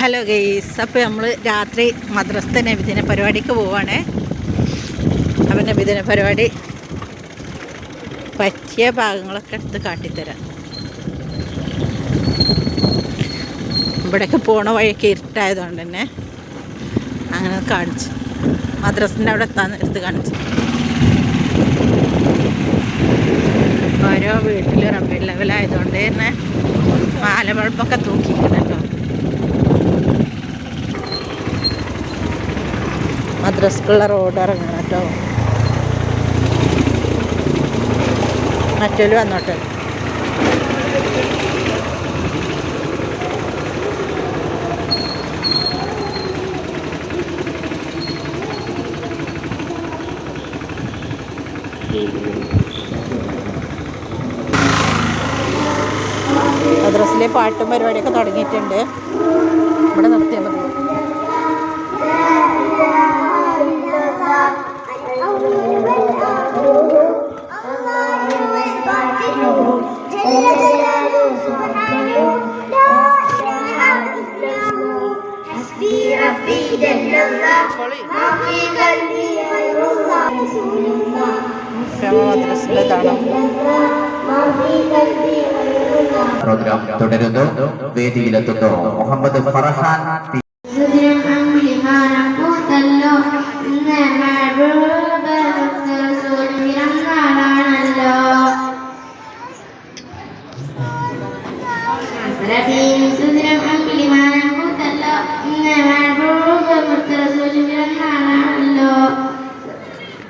Hello guys അപ്പോൾ നമ്മൾ രാത്രി മദ്രസത്തെ നബിദിന പരിപാടിക്ക് പോവാണേ. അപ്പം നബിദിന പരിപാടി പറ്റിയ ഭാഗങ്ങളൊക്കെ എടുത്ത് കാട്ടിത്തരാം. ഇവിടേക്ക് പോണ വഴിയൊക്കെ ഇരുട്ടായതുകൊണ്ട് തന്നെ അങ്ങനെ കാണിച്ചു. മദ്രസിന്റെ അവിടെ എത്താൻ എടുത്ത് കാണിച്ചു. ഓരോ വീട്ടിൽ റബ്ബി ലെവലായതുകൊണ്ട് തന്നെ മാലബൾബൊക്കെ തൂക്കിയിരിക്കണല്ലോ മദ്രസ്ക്കുള്ള റോഡ് ഇറങ്ങണം കേട്ടോ മറ്റൊരു വന്നോട്ടെ. മദ്രസിലെ പാട്ടും പരിപാടിയൊക്കെ തുടങ്ങിയിട്ടുണ്ട്. ഇവിടെ നിർത്തിയാൽ മതി. പ്രോഗ്രാം തുടരുന്നു വേദിയിലെത്തുന്നു മുഹമ്മദ് ഫർഹാൻ റബീൻ സുദിനം അമ്പിളിമാനം പൂത്തല്ലോ ഇന്ന് മഴബത്ത് സൂര്യൻ നാളാണല്ലോ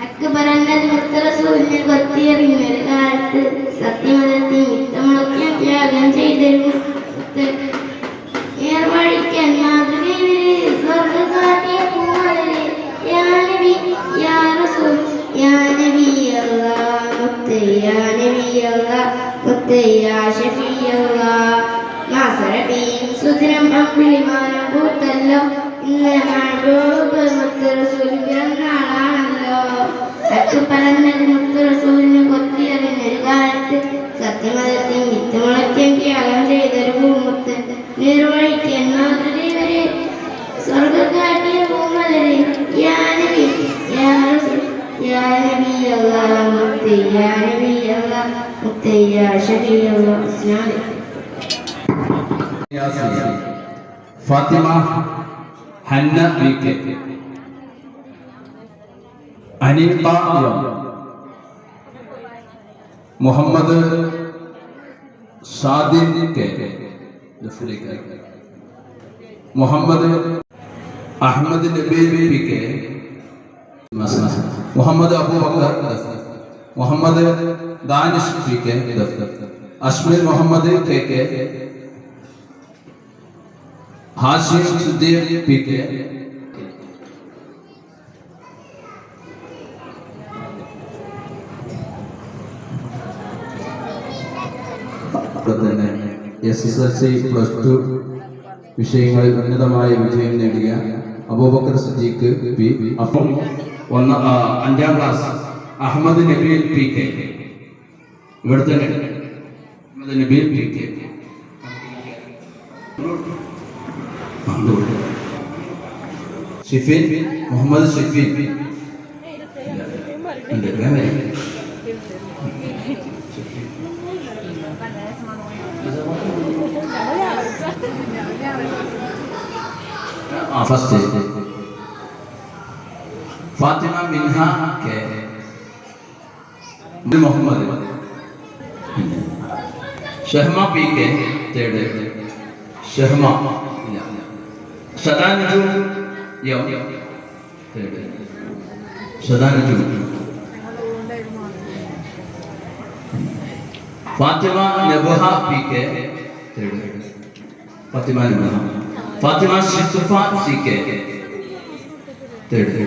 ഹക്ക് പറഞ്ഞത് മുത്തറസൂലിനെ കൊത്തിയെറിയുന്നൊരു കാലത്ത് സത്യമതത്തിൽ മിത്തമുളക്കാൻ ത്യാഗം ചെയ്തിരുന്നു. ഇന്ന് മഴബൂബ് മുത്ത് റസൂൽ പിറന്നാളാണല്ലോ ഹക്ക് പറഞ്ഞത് മുത്ത് റസൂലിന് കൊത്തിയറിഞ്ഞൊരു കാലത്ത് സത്യമതത്തിൽ മിത്തുമുളയ്ക്കാൻ ത്യാഗം ചെയ്തൊരു പൂമുത്ത് നിർവഹിക്കാൻ മാതൃദേവരെ സ്വർഗക്കാട്ടിയ പൂമലരെ യാ നബി യാ റസൂൽ യാ നബി അല്ലാഹ് മുത്ത് യാ മുത്ത് യാ Fathima Hanna V Muhammad Shadin K. Muhammad Ahmed Nabeel P K. Muhammad Abubakar Muhammad Danish P K. Ashmil Muhammad K K Hashimuddin P K. തന്നെ S S L C plus two വിഷയങ്ങളിൽ ഉന്നതമായ വിജയം നേടിയ അബൂബക്കർ സജീഖ് പി. അപ്പം ഒന്ന് അഞ്ചാം class Ahmed Nabeel P. K. ഇവിടെ തന്നെ അഹമ്മദ് നബീൽ പി. കെ. ഷിഫിൻ മുഹമ്മദ് ഷിഫിൻ ഉണ്ട്, വേഗം വരൂ. ആ ഫസ്റ്റ് ഫാത്തിമ മിൻഹ കെ ഇത് Muhammad Shahma P K third Shahma ഇല്ല ഷദാനജു യം third Shadanaju Fathima Nabaha P K third Fathima Nabaha Fathima Shithufa C K third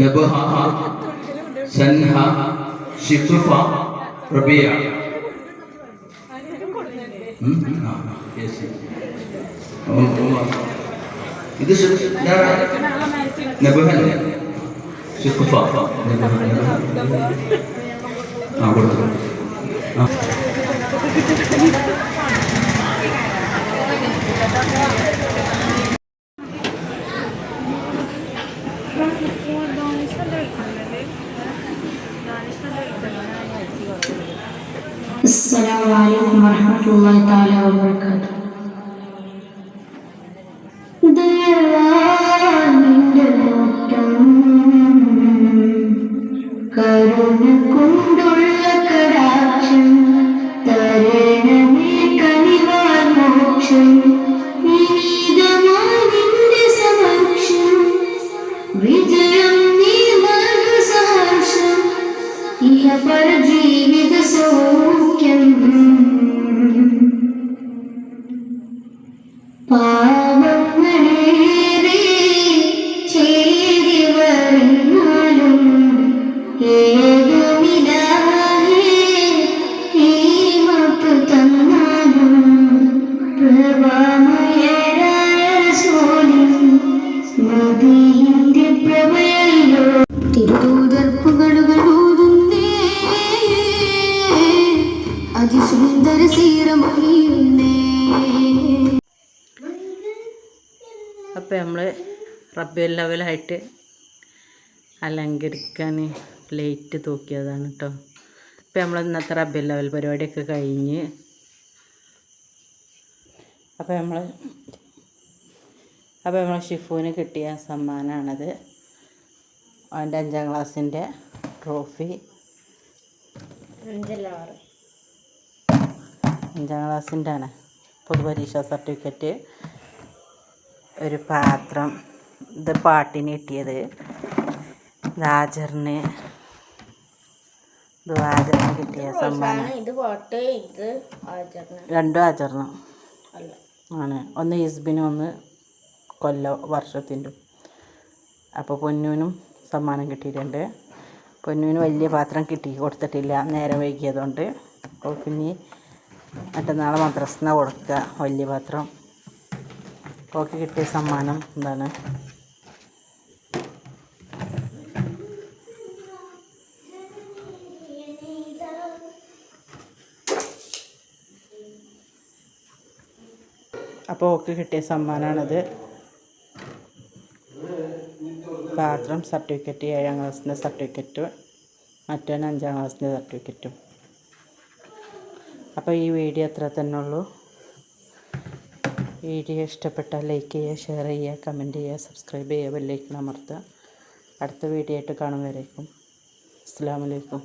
Nabaha Sanha Shikhufa Rabiya. ഇത് നബഹ, നബഹ. ആ കൊടുത്തു. ആ. ورحمة الله تعالى وبركاته ദയവാനിന്റെ നോട്ടം കരുണ കൊണ്ടുള്ള കടാക്ഷം തരണമേ കനിവാൻ മോക്ഷം വിനീതമായി നിന്റെ സമക്ഷം വിജയം നീ നൽകു സഹർഷം ഇഹ പര അതിസുന്ദര സീറമൊഴിയുന്നേ അപ്പോൾ നമ്മൾ റബ്ബിയൽ ലെവലായിട്ട് അലങ്കരിക്കാൻ പ്ലേറ്റ് തൂക്കിയതാണ് കേട്ടോ ഇപ്പം നമ്മൾ ഇന്നത്തെ റബ്ബിയൽ ലെവൽ പരിപാടിയൊക്കെ കഴിഞ്ഞ് അപ്പോൾ നമ്മൾ അപ്പോൾ നമ്മൾ ഷിഫുവിന് കിട്ടിയ സമ്മാനമാണത് അവന്റെ അഞ്ചാം ക്ലാസ്സിന്റെ ട്രോഫി. അഞ്ചാം ക്ലാസ്സിന്റെ ആണ് പൊതുപരീക്ഷാ സർട്ടിഫിക്കറ്റ്. ഒരു പാത്രം ഇത് പാട്ടിന് കിട്ടിയത്. രാജറിന് ഇത് രാജറിന് കിട്ടിയ സമ്മാനം. ആചരണം രണ്ടും ആചരണം ആണ്. ഒന്ന് ഹിസ്ബിനും ഒന്ന് കൊല്ല വർഷത്തിന്റെ. അപ്പോൾ പൊന്നൂനും സമ്മാനം കിട്ടിയിട്ടുണ്ട്. പൊന്നൂന് വലിയ പാത്രം കിട്ടി കൊടുത്തിട്ടില്ല നേരം വൈകിയതുകൊണ്ട്. അപ്പോൾ പിന്നെ മറ്റന്നാളെ മദ്രസന കൊടുക്കുക വലിയ പാത്രം. ഓക്കെ കിട്ടിയ സമ്മാനം എന്താണ്? അപ്പോൾ ഓക്കെ കിട്ടിയ സമ്മാനമാണത് പാത്രം സർട്ടിഫിക്കറ്റ് ഏഴാം ക്ലാസ്സിന്റെ സർട്ടിഫിക്കറ്റ് മറ്റേ അഞ്ചാം ക്ലാസ്സിന്റെ സർട്ടിഫിക്കറ്റും അപ്പോൾ ഈ വീഡിയോ അത്ര തന്നെ ഉള്ളൂ. വീഡിയോ ഇഷ്ടപ്പെട്ടാൽ ലൈക്ക് ചെയ്യുക ഷെയർ ചെയ്യുക കമന്റ് ചെയ്യുക സബ്സ്ക്രൈബ് ചെയ്യുക ബെല്ലൈക്കൺ അമർത്തുക. അടുത്ത വീഡിയോ ആയിട്ട് കാണും വരേക്കും. അസ്സാം വലൈക്കും